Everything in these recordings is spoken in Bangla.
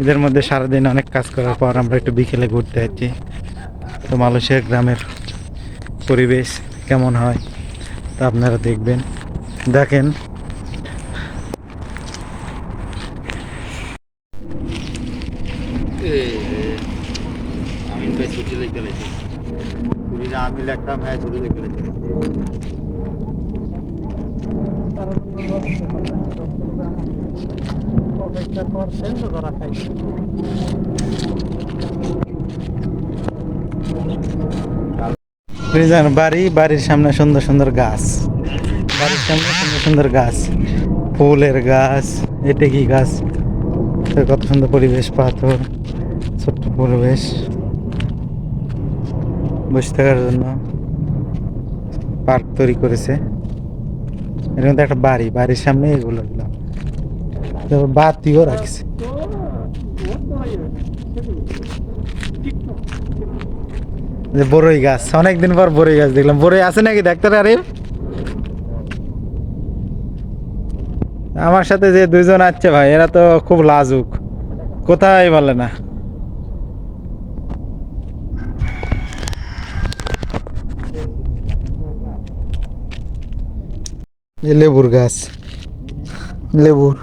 এদের মধ্যে সারাদিন অনেক কাজ করার পর আমরা একটু বিকেলে ঘুরতে যাচ্ছি। তো মালয়েশিয়ার গ্রামের পরিবেশ কেমন হয় তা আপনারা দেখবেন। দেখেন। আমি ভাই ছুটি বাড়ি, বাড়ির সামনে সুন্দর সুন্দর গাছ। বাড়ির সামনে সুন্দর সুন্দর গাছ। ফুলের গাছ এটা কি গাছ কত সুন্দর পরিবেশ, পাথর, ছোট্ট পরিবেশ। বসে থাকার জন্য পার্ক তৈরি করেছে। এর মধ্যে একটা বাড়ি, বাড়ির সামনে এগুলো এগুলো। তারপর বাতিও রাখছে। যে বড়ই গাছ, অনেকদিন পর বড়ই গাছ দেখলাম। বড়ই আছে নাকি ডাক্তার আরে আমার সাথে যে দুইজন আছে ভাই, এরা তো খুব লাজুক। কোথায় বলে না এই লেবুর গাছ। লেবুর।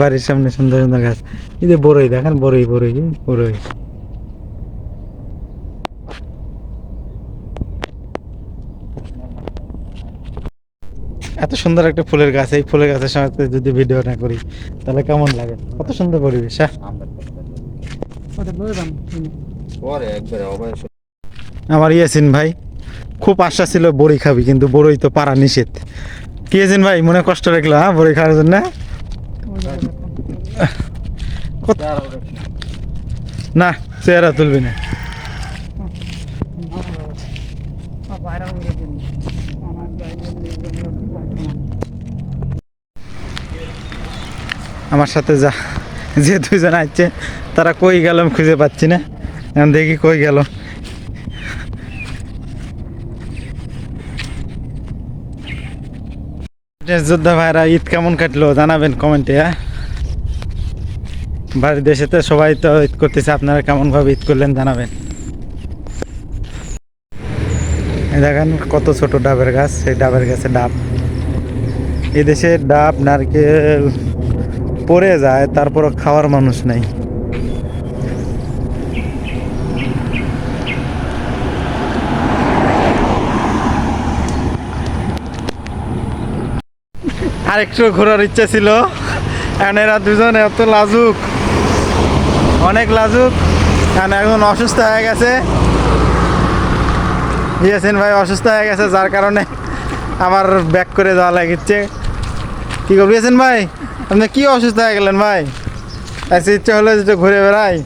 বাড়ির সামনে সুন্দর সুন্দর গাছ। এই যে বড়ই দেখেন বড়ই বড়ই বড়ই এত সুন্দর একটা ফুলের গাছ। এই ফুলের গাছের সাথে যদি ভিডিও না করি তাহলে কেমন লাগে? কত সুন্দর পরিবেশ হ্যাঁ? আমার ইয়াসিন ভাই। খুব আশা ছিল বড়ি খাবি, কিন্তু বড়ই তো পারা নিষেধ। কি ভাই, মনে কষ্ট রাখল হ্যাঁ বড়ি খাওয়ার জন্য? না, চেহারা তুলবি না। আমার সাথে যা, যে দুজন আসছে তারা কই গেলাম খুঁজে পাচ্ছি না। দেখি কই গেল। যোদ্ধা ভাইরা, ঈদ কেমন কাটলো জানাবেন কমেন্টে হ্যাঁ? বাড়ির দেশেতে সবাই তো ঈদ করতেছে, আপনারা কেমনভাবে ঈদ করলেন জানাবেন। দেখেন কত ছোট ডাবের গাছ, সেই ডাবের গাছে ডাব। এদেশে ডাব, নারকেল পড়ে যায়, তারপরও খাওয়ার মানুষ নাই। আর একটু ঘোরার ইচ্ছা ছিল। এখন এরা দুজন এত লাজুক। অনেক লাজুক। এখন অসুস্থ হয়ে গেছে। ইয়াসিন ভাই অসুস্থ হয়ে গেছে, যার কারণে আমার ব্যাক করে যাওয়া লাগিচ্ছে কী করবি ইয়াসিন ভাই? আপনি কি অসুস্থ হয়ে গেলেন ভাই? আচ্ছা ইচ্ছা হলো যে একটু ঘুরে বেড়াই।